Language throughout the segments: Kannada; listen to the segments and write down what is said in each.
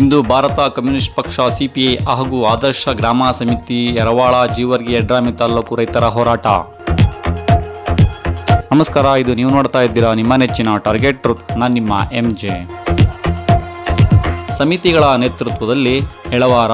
ಇಂದು ಭಾರತ ಕಮ್ಯುನಿಸ್ಟ್ ಪಕ್ಷ ಸಿಪಿಐ ಹಾಗೂ ಆದರ್ಶ ಗ್ರಾಮ ಸಮಿತಿ ಯರವಾಳ ಜೀವರ್ಗಿ ಯಡ್ರಾಮಿ ತಾಲೂಕು ರೈತರ ಹೋರಾಟ. ನಮಸ್ಕಾರ, ಇದು ನೀವು ನೋಡ್ತಾ ಇದ್ದೀರಾ ನಿಮ್ಮ ನೆಚ್ಚಿನ ಟಾರ್ಗೆಟ್ ಟ್ರೂತ್, ನಾನು ನಿಮ್ಮ ಎಂ ಜೆ ಸಮಿತಿಗಳ ನೇತೃತ್ವದಲ್ಲಿ ಎಳವಾರ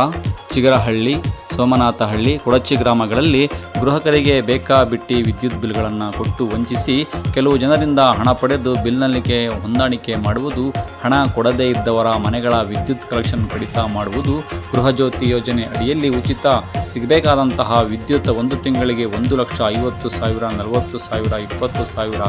ಚಿಗರಹಳ್ಳಿ ಸೋಮನಾಥಹಳ್ಳಿ, ಕೊಡಚಿ ಗ್ರಾಮಗಳಲ್ಲಿ ಗೃಹಕರಿಗೆ ಬೇಕಾಬಿಟ್ಟಿ ವಿದ್ಯುತ್ ಬಿಲ್ಗಳನ್ನು ಕೊಟ್ಟು ವಂಚಿಸಿ ಕೆಲವು ಜನರಿಂದ ಹಣ ಪಡೆದು ಬಿಲ್ನಲ್ಲಿಗೆ ಹೊಂದಾಣಿಕೆ ಮಾಡುವುದು, ಹಣ ಕೊಡದೇ ಇದ್ದವರ ಮನೆಗಳ ವಿದ್ಯುತ್ ಕಲೆಕ್ಷನ್ ಕಡಿತ ಮಾಡುವುದು ಗೃಹಜ್ಯೋತಿ ಯೋಜನೆ ಅಡಿಯಲ್ಲಿ ಉಚಿತ. ಸಿಗಬೇಕಾದಂತಹ ವಿದ್ಯುತ್ ಒಂದು ತಿಂಗಳಿಗೆ ಒಂದು ಲಕ್ಷ ಐವತ್ತು ಸಾವಿರ, ನಲವತ್ತು ಸಾವಿರ, ಇಪ್ಪತ್ತು ಸಾವಿರ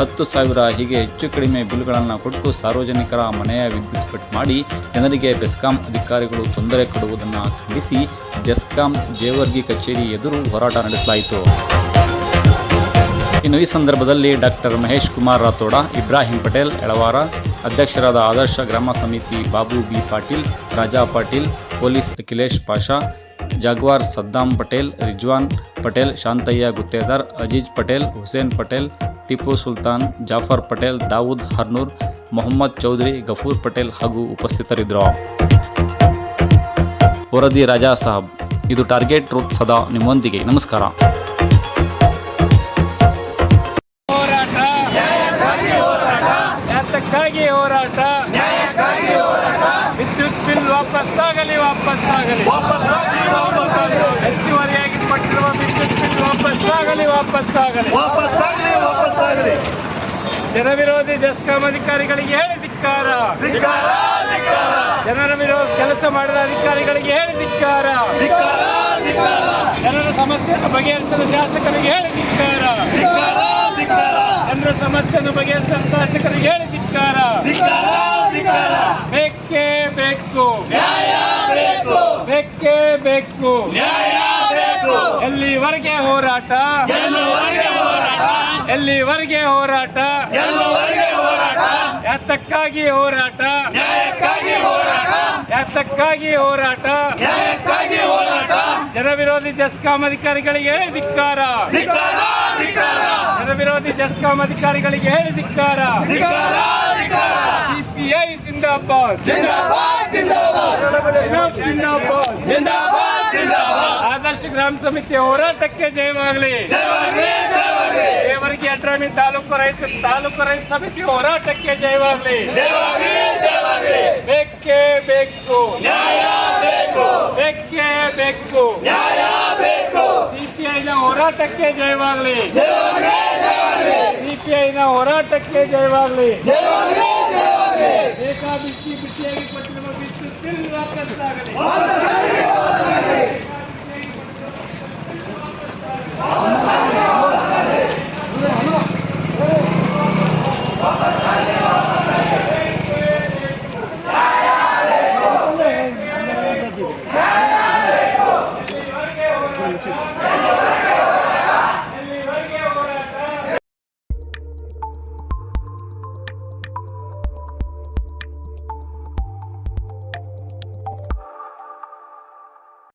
ಹತ್ತು ಸಾವಿರ ಹೀಗೆ ಹೆಚ್ಚು ಕಡಿಮೆ ಬಿಲ್ಗಳನ್ನು ಕೊಟ್ಟು ಸಾರ್ವಜನಿಕರ ಮನೆಯ ವಿದ್ಯುತ್ ಕಟ್ ಮಾಡಿ ಜನರಿಗೆ ಬೆಸ್ಕಾಂ ಅಧಿಕಾರಿಗಳು ತೊಂದರೆ ಕೊಡುವುದನ್ನು ಖಂಡಿಸಿ ಜೆಸ್ಕಾಂ ಜೇವರ್ಗಿ ಕಚೇರಿ ಎದುರು ಹೋರಾಟ ನಡೆಸಲಾಯಿತು. ಇನ್ನು ಈ ಸಂದರ್ಭದಲ್ಲಿ ಡಾಕ್ಟರ್ ಮಹೇಶ್ ಕುಮಾರ್ ರಾಥೋಡ, ಇಬ್ರಾಹಿಂ ಪಟೇಲ್, ಎಳವಾರ, ಅಧ್ಯಕ್ಷರಾದ ಆದರ್ಶ ಗ್ರಾಮ ಸಮಿತಿ Babu B Patil, Raja Patil, police Akhilesh Pasha Jaguar Saddam Patel Rizwan Patel Shantayya Guttedar Aziz Patel Hussain Patel Tipu Sultan Jafar Patel Dawood Harnoor Mohammed Chaudhary Gafoor Patel ಹಾಗೂ ಉಪಸ್ಥಿತರಿದ್ದರು. ವರದಿ ರಾಜಾ ಸಾಹಬ್. ಇದು ಟಾರ್ಗೆಟ್ ರೂಟ್ ಸದಾ ನಿಮ್ಮೊಂದಿಗೆ. ನಮಸ್ಕಾರ. ಹೋರಾಟ. ಯಾತಕ್ಕಾಗಿ ಹೋರಾಟ. ವಿದ್ಯುತ್ ಬಿಲ್ ವಾಪಸ್ ವಾಪಸ್ಸಾಗಲಿ. ಹೆಚ್ಚುವರಿಯಾಗಿ ಕೊಟ್ಟಿರುವ ವಿದ್ಯುತ್ ಬಿಲ್ ವಾಪಸ್ಸಾಗಲಿ ವಾಪಸ್ಸಾಗಲಿ ವಾಪಸ್ಸಾಗಲಿ ವಾಪಸ್ಸಾಗಲಿ ಜನ ವಿರೋಧಿ ಜಸ್ಕಾಂ ಅಧಿಕಾರಿಗಳಿಗೆ ಹೇಳಿ ಧಿಕ್ಕಾರ. ಜನರ ವಿರೋಧ ಕೆಲಸ ಮಾಡಿದ ಅಧಿಕಾರಿಗಳಿಗೆ ಹೇಳಿ ಧಿಕ್ಕಾರ. ಜನರ ಸಮಸ್ಯೆಯನ್ನು ಬಗೆಹರಿಸಲು ಶಾಸಕರಿಗೆ ಹೇಳಿ ಧಿಕ್ಕಾರ. ಜನರ ಸಮಸ್ಯೆಯನ್ನು ಬಗೆಹರಿಸಲು ಶಾಸಕರಿಗೆ ಹೇಳಿ ಧಿಕ್ಕಾರ. ಬೇಕೇ ಬೇಕು. ಬೇಕೇ ಬೇಕು ಎಲ್ಲಿವರೆಗೆ ಹೋರಾಟ? ಎಲ್ಲಿವರೆಗೆ ಹೋರಾಟ? ಎತ್ತಕ್ಕಾಗಿ ಹೋರಾಟ? ಯಾತಕ್ಕಾಗಿ ಹೋರಾಟ? ನ್ಯಾಯಕ್ಕಾಗಿ ಹೋರಾಟ? ಯಾತಕ್ಕಾಗಿ ಹೋರಾಟ? ನ್ಯಾಯಕ್ಕಾಗಿ ಹೋರಾಟ? ಜನ ವಿರೋಧಿ ಜಸ್ಕಾಂ ಅಧಿಕಾರಿಗಳಿಗೆ ಧಿಕ್ಕಾರ. ಜನವಿರೋಧಿ ಧಿಕ್ಕಾರ. ಜನ ವಿರೋಧಿ ಜಸ್ಕಾಂ ಅಧಿಕಾರಿಗಳಿಗೆ ಧಿಕ್ಕಾರ. ಜಿಂದಾಬಾದ್. ಜಿಂದಾಬಾದ್ ಜಿಂದಾಬಾದ್. ಜಿಂದಾಬಾದ್. ಜಿಂದಾಬಾದ್ ಜಿಂದಾಬಾದ್. ಆದರ್ಶ ಗ್ರಾಮ ಸಮಿತಿ ಹೋರಾಟಕ್ಕೆ ಜಯವಾಗಲಿ ದೇವರಿಗೆ ಅಟ್ರಾಮಿ ತಾಲೂಕು ರೈತ ತಾಲೂಕು ರೈತ ಸಮಿತಿ ಹೋರಾಟಕ್ಕೆ ಜಯವಾಗಲಿ ಬೇಕೇ. ಬೇಕು ಬೇಕು ಬೇಕೇ. ಸಿಪಿಐನ ಹೋರಾಟಕ್ಕೆ ಜಯವಾಗಲಿ ಸಿಪಿಐನ ಹೋರಾಟಕ್ಕೆ ಜಯವಾಗಲಿ ಬೇಕಾಬಿಟ್ಟಿ ಬಿಟ್ಟಿಯಾಗಿ ಕೊಟ್ಟು ನಮ್ಮ ಬಿಟ್ಟು ತಿರುಗಿ ವಾಪಸ್ಸಾಗಲಿ Thank you.